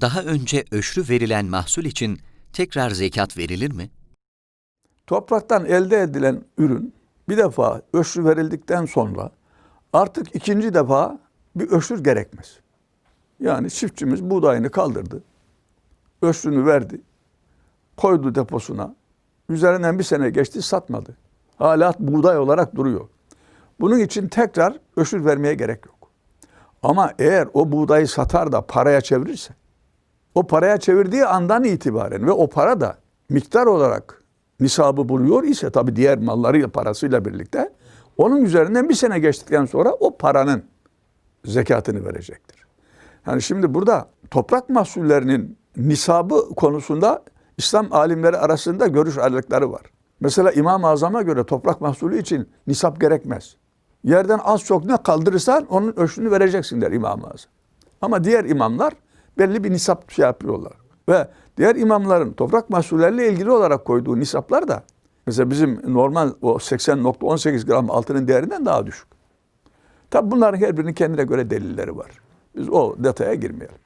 Daha önce öşrü verilen mahsul için tekrar zekat verilir mi? Topraktan elde edilen ürün bir defa öşrü verildikten sonra artık ikinci defa bir öşür gerekmez. Yani çiftçimiz buğdayını kaldırdı, öşrünü verdi, koydu deposuna, üzerinden bir sene geçti satmadı. Hala buğday olarak duruyor. Bunun için tekrar öşür vermeye gerek yok. Ama eğer o buğdayı satar da paraya çevirirse, o paraya çevirdiği andan itibaren ve o para da miktar olarak nisabı buluyor ise tabii diğer mallarıyla parasıyla birlikte onun üzerinden bir sene geçtikten sonra o paranın zekatını verecektir. Yani şimdi burada toprak mahsullerinin nisabı konusunda İslam alimleri arasında görüş ayrılıkları var. Mesela İmam-ı Azam'a göre toprak mahsulü için nisap gerekmez. Yerden az çok ne kaldırırsan onun ölçüsünü vereceksin der İmam-ı Azam. Ama diğer imamlar belli bir nisap şey yapıyorlar. Ve diğer imamların toprak mahsulleriyle ilgili olarak koyduğu nisaplar da mesela bizim normal o 80.18 gram altının değerinden daha düşük. Tabi bunların her birinin kendine göre delilleri var. Biz o detaya girmeyelim.